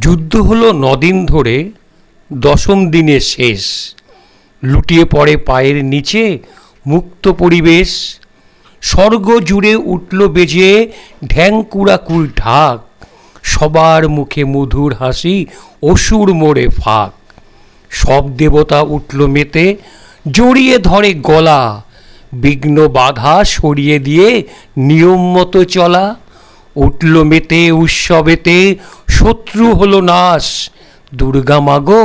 যুদ্ধ হলো নদিন ধরে দশম দিনে শেষ। লুটিয়ে পড়ে পায়ের নিচে মুক্ত পরিবেশ। স্বর্গ জুড়ে উঠল বেজে ঢ্যাংকুড়াকুর ঢাক। সবার মুখে মধুর হাসি, অসুর মোড়ে ফাঁক। সব দেবতা উঠল মেতে, জড়িয়ে ধরে গলা। বিঘ্ন বাধা সরিয়ে দিয়ে নিয়ম মতো চলা। উঠল মেতে, উৎসবেতে শত্রু হলো নাশ। দুর্গা মাগো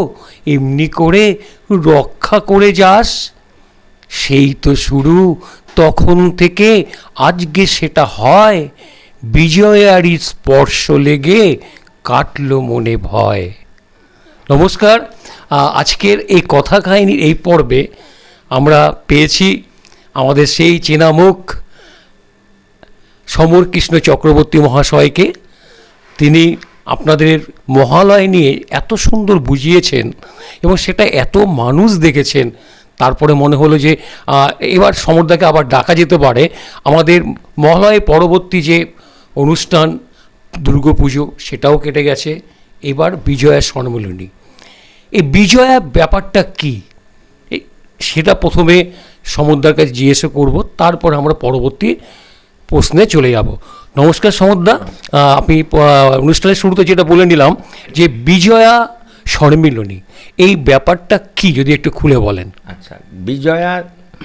এমনি করে রক্ষা করে যাস। সেই তো শুরু, তখন থেকে আজকে সেটা হয়। বিজয়ারই স্পর্শ লেগে কাটলো মনে ভয়। নমস্কার আজকের এই কথা কাহিনীর এই পর্বে আমরা পেয়েছি আমাদের সেই চেনামুখ সমর কৃষ্ণ চক্রবর্তী মহাশয়কে। তিনি আপনাদের মহালয় নিয়ে এত সুন্দর বুঝিয়েছেন এবং সেটা এত মানুষ দেখেছেন, তারপরে মনে হলো যে এবার সমরদাকে আবার ডাকা যেতে পারে। আমাদের মহালয় পরবর্তী যে অনুষ্ঠান, দুর্গাপুজো, সেটাও কেটে গেছে। এবার বিজয়া সম্মিলনী এই বিজয়া ব্যাপারটা কি? সেটা প্রথমে সমুদ্রার কাছে জিজ্ঞেস করব, তারপর আমরা পরবর্তী প্রশ্নে চলে যাব। নমস্কার সমুদ্রা আহ, আপনি অনুষ্ঠানের শুরুতে যেটা বলে নিলাম যে বিজয়া সম্মিলনী এই ব্যাপারটা কি যদি একটু খুলে বলেন? আচ্ছা বিজয়া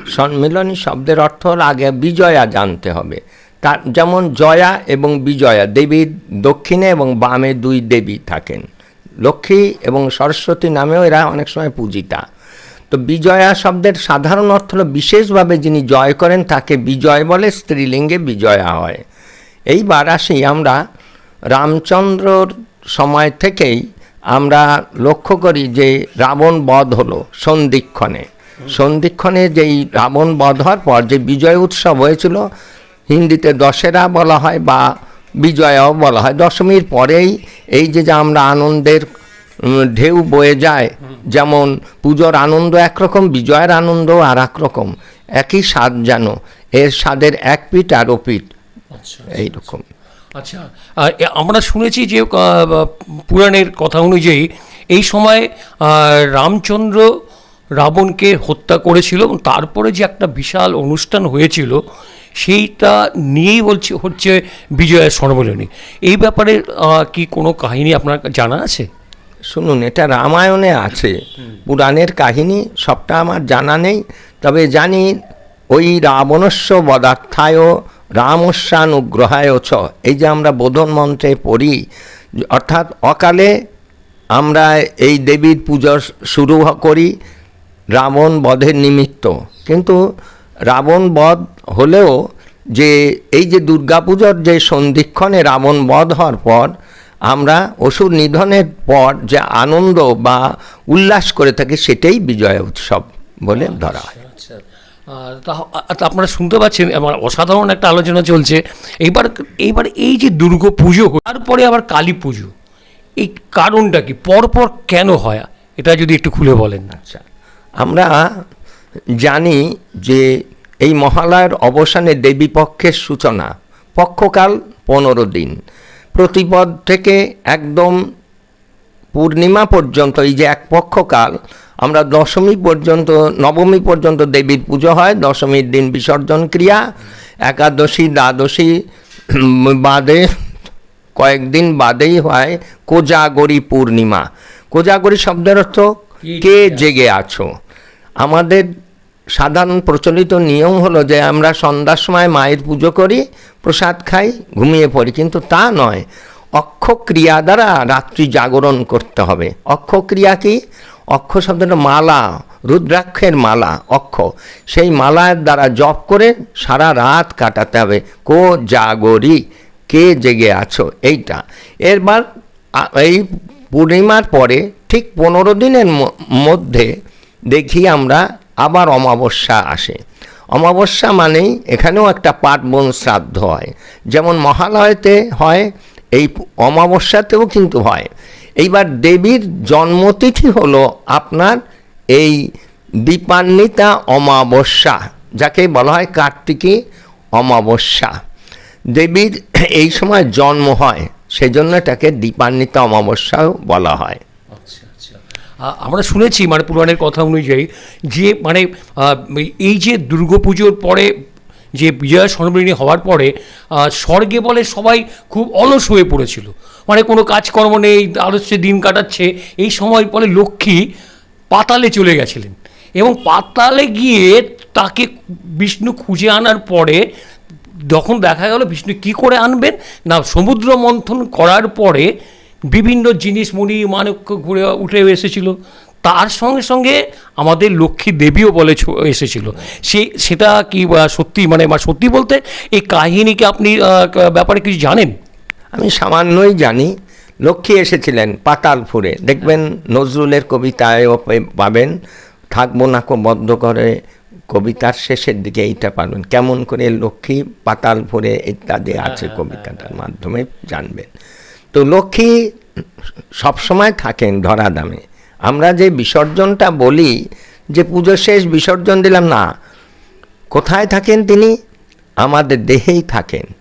সম্মিলনী শব্দের অর্থ হল আগে বিজয়া জানতে হবে। তার যেমন জয়া এবং বিজয়া দেবীর দক্ষিণে এবং বামে দুই দেবী থাকেন। লক্ষ্মী এবং সরস্বতী নামেও এরা অনেক সময় পূজিতা। তো বিজয়া শব্দের সাধারণ অর্থ হলো বিশেষভাবে যিনি জয় করেন তাকে বিজয় বলে স্ত্রীলিঙ্গে বিজয়া হয়। এইবার আসি আমরা রামচন্দ্রর সময় থেকেই আমরা লক্ষ্য করি যে রাবণ বধ হলো সন্ধিক্ষণে। সন্ধিক্ষণে যেই রাবণ বধ হওয়ার পর যে বিজয় উৎসব হয়েছিল, হিন্দিতে দশেরা বলা হয় বা বিজয়াও বলা হয়। দশমীর পরেই এই যে যে আমরা আনন্দের ঢেউ বয়ে যায়, যেমন পুজোর আনন্দ একরকম, বিজয়ের আনন্দ আর এক রকম। একই স্বাদ যেন, এর স্বাদের এক পিঠ আর ও পিঠ। এইরকম। আচ্ছা আমরা শুনেছি যে পুরাণের কথা অনুযায়ী এই সময় রামচন্দ্র রাবণকে হত্যা করেছিল এবং তারপরে যে একটা বিশাল অনুষ্ঠান হয়েছিল সেইটা নিয়েই বলছে হচ্ছে বিজয়া সম্মেলনী এই ব্যাপারে কি কোনো কাহিনী আপনার জানা আছে? শুনুন এটা রামায়ণে আছে। পুরাণের কাহিনী সবটা আমার জানা নেই। তবে জানি ওই রাবণস্য বদার্থায় রামস্যানুগ্রহায় চ। এই যে আমরা বোধন মন্ত্রে পড়ি, অর্থাৎ অকালে আমরা এই দেবীর পুজো শুরু করি রাবণ বধের নিমিত্ত। কিন্তু রাবণ বধ হলেও যে এই যে দুর্গাপুজোর যে সন্ধিক্ষণে রাবণ বধ হওয়ার পর আমরা অসুর নিধনের পর যে আনন্দ বা উল্লাস করে থাকি, সেটাই বিজয় উৎসব বলে ধরা হয়। আচ্ছা আর তা- আ- তা আপনারা শুনতে পাচ্ছেন, আমার অসাধারণ একটা আলোচনা চলছে। এইবার এইবার এই যে দুর্গা পুজো তারপরে আবার কালী পুজো, এই কারণটা কি? পরপর কেন হয়? এটা যদি একটু খুলে বলেন। আচ্ছা আমরা জানি যে এই মহালয়ের অবসানে দেবী পক্ষের সূচনা, পক্ষকাল পনেরো দিন। প্রতিপদ থেকে একদম পূর্ণিমা পর্যন্ত এই যে এক পক্ষকাল আমরা দশমী পর্যন্ত নবমী পর্যন্ত দেবীর পুজো হয় দশমীর দিন বিসর্জন ক্রিয়া একাদশী দ্বাদশী বাদে কয়েকদিন বাদেই হয় কোজাগরি পূর্ণিমা। কোজাগরি শব্দের অর্থ কে জেগে আছো? আমাদের সাধারণ প্রচলিত নিয়ম হলো যে আমরা সন্ধ্যার সময় মায়ের পুজো করি প্রসাদ খাই ঘুমিয়ে পড়ি কিন্তু তা নয়। অক্ষক্রিয়া দ্বারা রাত্রি জাগরণ করতে হবে। অক্ষক্রিয়া কি? অক্ষ শব্দটা মালা, রুদ্রাক্ষের মালা, অক্ষ। সেই মালার দ্বারা জপ করে সারা রাত কাটাতে হবে। কো জাগরি, কে জেগে আছো? এইটা। এরবার এই পূর্ণিমার পরে ঠিক পনেরো দিনের মধ্যে দেখি আমরা আবার অমাবস্যা আসে। অমাবস্যা মানেই এখানেও একটা পার্বণ শ্রাদ্ধ হয়। যেমন মহালয়তে হয় এই অমাবস্যাতেও কিন্তু হয়। এইবার দেবীর জন্মতিথি হলো আপনার এই দীপান্বিতা অমাবস্যা, যাকে বলা হয় কার্তিকী অমাবস্যা। দেবীর এই সময় জন্ম হয়, সেজন্য এটাকে দীপান্বিতা অমাবস্যাও বলা হয়। আচ্ছা আচ্ছা। আমরা শুনেছি মানে পুরাণের কথা অনুযায়ী যে মানে এই যে দুর্গাপুজোর পরে যে বিজয়া সর্বরিণী হওয়ার পরে স্বর্গে বলে সবাই খুব অলস হয়ে পড়েছিল। মানে কোনো কাজকর্ম নেই, আলস্যে দিন কাটাচ্ছে। এই সময় বলে লক্ষ্মী পাতালে চলে গেছিলেন এবং পাতালে গিয়ে তাকে বিষ্ণু খুঁজে আনার পরে যখন দেখা গেল বিষ্ণু কি করে আনবেন? না, সমুদ্র মন্থন করার পরে বিভিন্ন জিনিস মণি মানক্য ঘুরে উঠে এসেছিল। তার সঙ্গে সঙ্গে আমাদের লক্ষ্মী দেবীও বলে এসেছিল। সে সেটা কি সত্যি মানে বা সত্যি বলতে এই কাহিনীকে আপনি ব্যাপারে কিছু জানেন? আমি সামান্যই জানি। লক্ষ্মী এসেছিলেন পাতালপুরে দেখবেন নজরুলের কবিতায়ও পাবেন থাকব না কো বদ্ধ করে। কবিতার শেষের দিকে এইটা পাবেন। কেমন করে লক্ষ্মী পাতালপুরে ইত্যাদি আছে কবিতাটার মাধ্যমে জানবেন। তো লক্ষ্মী সবসময় থাকেন ধরা দামে আমরা যে বিসর্জনটা বলি, যে পুজো শেষ বিসর্জন দিলাম, না। কোথায় থাকেন তিনি? আমাদের দেহেই থাকেন।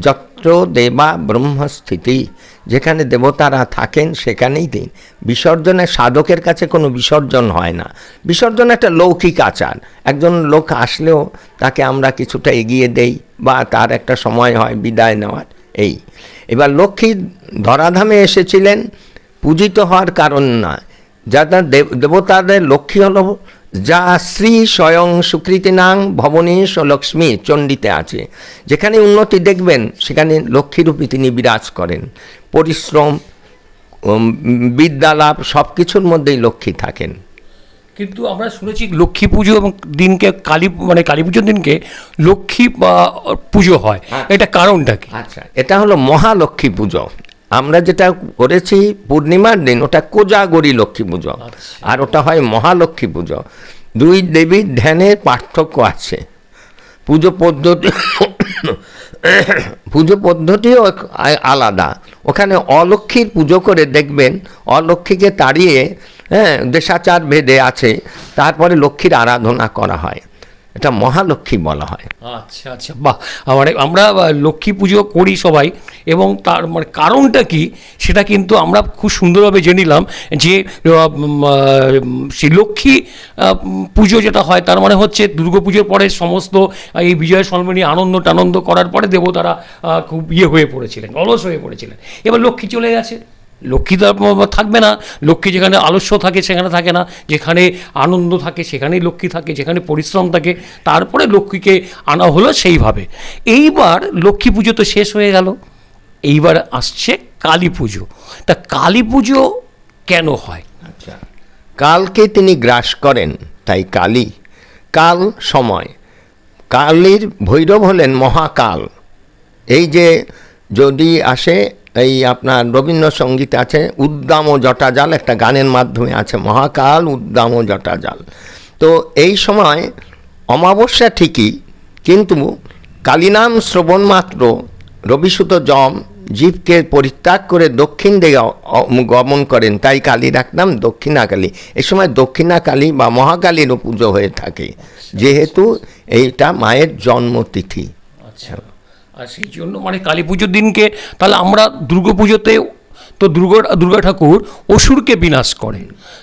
যত্র দেবা ব্রহ্মস্থিতি, যেখানে দেবতারা থাকেন সেখানেই দিন। বিসর্জনের সাধকের কাছে কোনো বিসর্জন হয় না। বিসর্জন একটা লৌকিক আচার। একজন লোক আসলেও তাকে আমরা কিছুটা এগিয়ে দেই, বা তার একটা সময় হয় বিদায় নেওয়ার। এই। এবার লক্ষ্মী ধরাধামে এসেছিলেন, পূজিত হওয়ার কারণ না। যারা দেব দেবতাদের লক্ষ্মী হল যা শ্রী স্বয়ং সুকৃতিনাং ভবনীশ ও লক্ষ্মী চণ্ডীতে আছে। যেখানে উন্নতি দেখবেন সেখানে লক্ষ্মীরূপী তিনি বিরাজ করেন। পরিশ্রম বিদ্যালাভ সব কিছুর মধ্যেই লক্ষ্মী থাকেন। কিন্তু আমরা শুনেছি লক্ষ্মী পুজো এবং দিনকে কালী মানে কালী পুজোর দিনকে লক্ষ্মী পুজো হয়। এটা কারণটা কি? আচ্ছা এটা হলো মহালক্ষ্মী পুজো। আমরা যেটা করেছি পূর্ণিমার দিন ওটা কোজাগরি লক্ষ্মী পুজো। আর ওটা হয় মহালক্ষ্মী পুজো। দুই দেবীর ধ্যানের পার্থক্য আছে। পুজো পদ্ধতি পুজো পদ্ধতিও আলাদা। ওখানে অলক্ষ্মীর পুজো করে দেখবেন অলক্ষ্মীকে তাড়িয়ে হ্যাঁ দেশাচার ভেদে আছে। তারপরে লক্ষ্মীর আরাধনা করা হয়। এটা মহালক্ষ্মী বলা হয়। আচ্ছা আচ্ছা বাহ। মানে আমরা লক্ষ্মী পুজো করি সবাই, এবং তার মানে কারণটা কি, সেটা কিন্তু আমরা খুব সুন্দরভাবে জেনে নিলাম যে সেই লক্ষ্মী পুজো যেটা হয়, তার মানে হচ্ছে দুর্গা পুজোর পরে সমস্ত এই বিজয় সম্মানী আনন্দ টানন্দ করার পরে দেবতারা খুব ইয়ে হয়ে পড়েছিলেন, অলস হয়ে পড়েছিলেন। এবার লক্ষ্মী চলে গেছে। লক্ষ্মী তো থাকবে না। লক্ষ্মী যেখানে আলস্য থাকে, সেখানে থাকে না। যেখানে আনন্দ থাকে, সেখানেই লক্ষ্মী থাকে, যেখানে পরিশ্রম থাকে, তারপরে লক্ষ্মীকে আনা হলো সেইভাবে। এইবার লক্ষ্মী পুজো তো শেষ হয়ে গেল। এইবার আসছে কালী পুজো। তা কালী পুজো কেন হয়? আচ্ছা কালকে তিনি গ্রাস করেন, তাই কালী। কাল সময়। কালীর ভৈরব হলেন মহাকাল। এই যে যদি আসে এই আপনার রবীন্দ্রসঙ্গীত আছে, উদ্দাম ও জটাজাল, একটা গানের মাধ্যমে আছে, মহাকাল, উদ্দাম ও জটাজাল। তো এই সময় অমাবস্যা ঠিকই, কিন্তু কালীনাম শ্রবণ মাত্র, রবিসুত জম, জীবকে পরিত্যাগ করে দক্ষিণ দিকে গমন করেন, তাই কালী রাখলাম দক্ষিণা কালী এই সময় দক্ষিণা কালী বা মহাকালীরও পুজো হয়ে থাকে, যেহেতু এইটা মায়ের জন্মতিথি। আচ্ছা। আর সেই জন্য মানে কালী পুজোর দিনকে তাহলে আমরা দুর্গা পুজোতে তো দুর্গা দুর্গা ঠাকুর অসুরকে বিনাশ করে।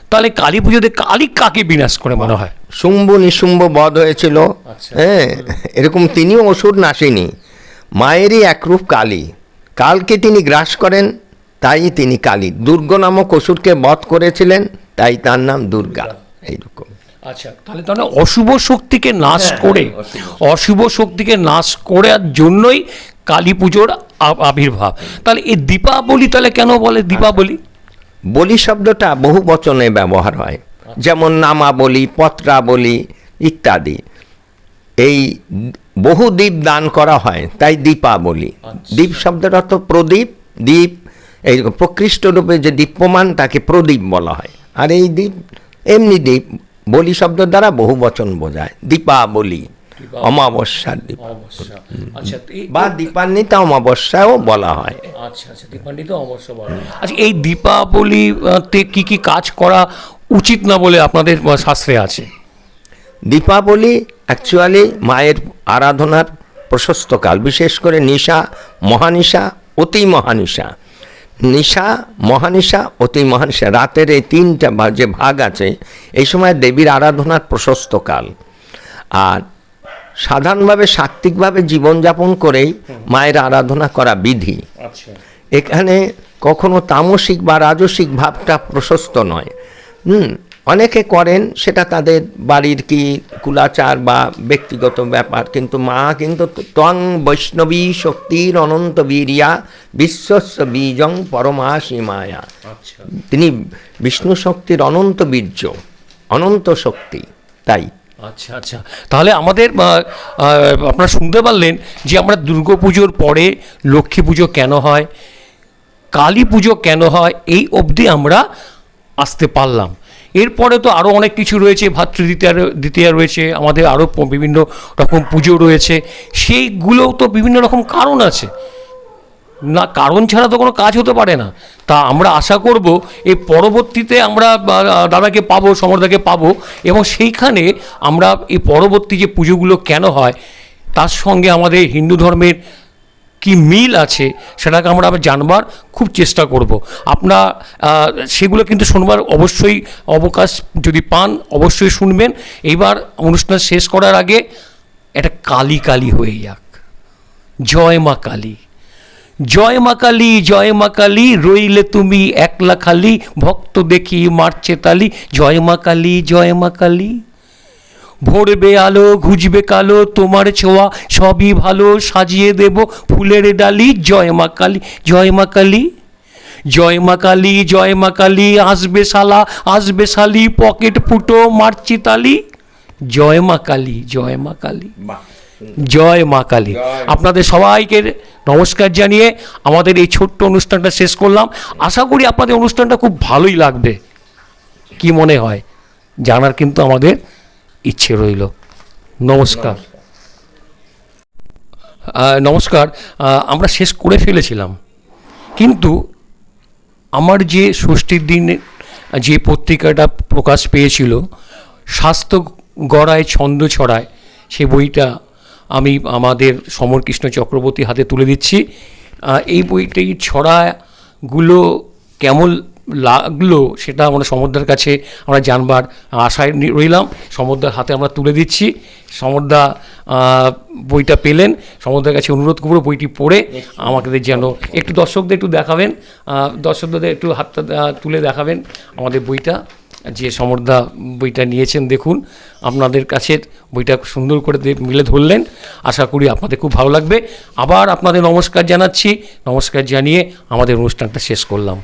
তাহলে কালী পুজোতে কালী কাকে বিনাশ করে মনে হয়? শুম্ভ নিশুম্ভ বধ হয়েছিল। আচ্ছা। হ্যাঁ এরকম তিনিও অসুর নাসেনি। মায়েরই একরূপ কালী। কালকে তিনি গ্রাস করেন তাই তিনি কালী। দুর্গ নামক অসুরকে বধ করেছিলেন তাই তার নাম দুর্গা। এইরকম। আচ্ছা তাহলে তাহলে অশুভ শক্তিকে নাশ করে অশুভ শক্তিকে নাশ করার জন্যই কালী পুজোর আবির্ভাব। তাহলে এই দীপাবলি তাহলে কেন বলে দীপাবলি? বলি শব্দটা বহু বচনে ব্যবহার হয়। যেমন নামাবলি পত্রাবলি ইত্যাদি। এই বহু দ্বীপ দান করা হয় তাই দীপাবলি। দ্বীপ শব্দের অর্থ প্রদীপ দ্বীপ এই প্রকৃষ্ট রূপে যে দীপ্যমান তাকে প্রদীপ বলা হয়। আর এই দ্বীপ এমনি দ্বীপ বলি শব্দ দ্বারা বহু বচন বোঝায়। দীপাবলি অমাবস্যার আচ্ছা বা দীপান্বিতা অমাবস্যাও বলা হয়। আচ্ছা আচ্ছা আচ্ছা এই দীপাবলিতে কি কি কাজ করা উচিত না বলে আপনাদের শাস্ত্রে আছে? দীপাবলি অ্যাকচুয়ালি মায়ের আরাধনার প্রশস্ত কাল বিশেষ করে নিশা মহানিশা অতি মহানিশা। নিশা মহানিশা অতি মহানিশা। রাতের এই তিনটা যে ভাগ আছে এই সময় দেবীর আরাধনার প্রশস্ত কাল। আর সাধারণভাবে সাত্ত্বিকভাবে জীবনযাপন করেই মায়ের আরাধনা করা বিধি। আচ্ছা। এখানে কখনো তামসিক বা রাজসিক ভাবটা প্রশস্ত নয়। হুম অনেকে করেন সেটা তাদের বাড়ির কি কুলাচার বা ব্যক্তিগত ব্যাপার কিন্তু মা কিন্তু ত্বং বৈষ্ণবী শক্তির অনন্ত বীরিয়া বিশ্বস্য বীজং পরমা সীমায়া আচ্ছা। তিনি বিষ্ণু শক্তির অনন্ত বীর্য অনন্ত শক্তি তাই। আচ্ছা আচ্ছা। তাহলে আমাদের আপনারা শুনতে পারলেন যে আমরা দুর্গা পুজোর পরে লক্ষ্মী পুজো কেন হয় কালী পুজো কেন হয় এই অবধি আমরা আসতে পারলাম। এরপরে তো আরও অনেক কিছু রয়েছে, ভাতৃদ্বিতীয়া দ্বিতীয়া রয়েছে, আমাদের আরও বিভিন্ন রকম পুজো রয়েছে। সেইগুলোও তো বিভিন্ন রকম কারণ আছে। না, কারণ ছাড়া তো কোনো কাজ হতে পারে না। তা আমরা আশা করব এই পরবর্তীতে আমরা দাদাকে পাবো, সমরদাকে পাবো, এবং সেইখানে আমরা এই পরবর্তী যে পুজোগুলো কেন হয়, তার সঙ্গে আমাদের হিন্দু ধর্মের কি মিল আছে সেটাকে আমরা আবার জানবার খুব চেষ্টা করব। আপনার সেগুলো কিন্তু শুনবার অবশ্যই অবকাশ যদি পান, অবশ্যই শুনবেন। এইবার অনুষ্ঠান শেষ করার আগে একটা কালি কালি হয়ে যাক। জয় মা কালী। জয় মা কালী, জয় মা কালী, রইলে তুমি একলা খালি, ভক্ত দেখি মারছে তালি। জয় মা কালী, জয় মা কালী। ভরবে আলো ঘুজবে কালো তোমার ছোঁয়া সবই ভালো সাজিয়ে দেব ফুলের ডালি। জয় মা কালী জয় মা কালী জয় মা কালী জয় মা কালী আসবে শালা আসবে শালি পকেট ফুটো মারছি তালি। জয় মা কালী জয় মা কালী জয় মা কালী। আপনাদের সবাইকে নমস্কার জানিয়ে আমাদের এই ছোট্ট অনুষ্ঠানটা শেষ করলাম। আশা করি আপনাদের অনুষ্ঠানটা খুব ভালোই লাগবে। কি মনে হয়? জানার কিন্তু আমাদের ইচ্ছে রইল। নমস্কার। নমস্কার। আমরা শেষ করে ফেলেছিলাম। কিন্তু আমার যে ষষ্ঠীর দিন, যে পত্রিকাটা প্রকাশ পেয়েছিল, স্বাস্থ্য গড়ায় ছন্দ ছড়ায়, সে বইটা আমি আমাদের সমরকৃষ্ণ চক্রবর্তী হাতে তুলে দিচ্ছি। এই বইটি ছড়াগুলো কেমন লাগল সেটা আমরা সমুদ্রের কাছে আমরা জানবার আশায় রইলাম। সমুদ্রের হাতে আমরা তুলে দিচ্ছি। সমুদ্রা বইটা পেলেন। সমুদ্রের কাছে অনুরোধ করব বইটি পড়ে আমাদের যেন একটু দর্শকদের একটু দেখাবেন। দর্শকদের একটু হাতটা তুলে দেখাবেন আমাদের বইটা। যে সমর্দা বইটা নিয়েছেন, দেখুন। আপনাদের কাছে বইটা সুন্দর করে মিলে ধরলেন। আশা করি আপনাদের খুব ভালো লাগবে। আবার আপনাদের নমস্কার জানাচ্ছি। নমস্কার জানিয়ে আমাদের অনুষ্ঠানটা শেষ করলাম।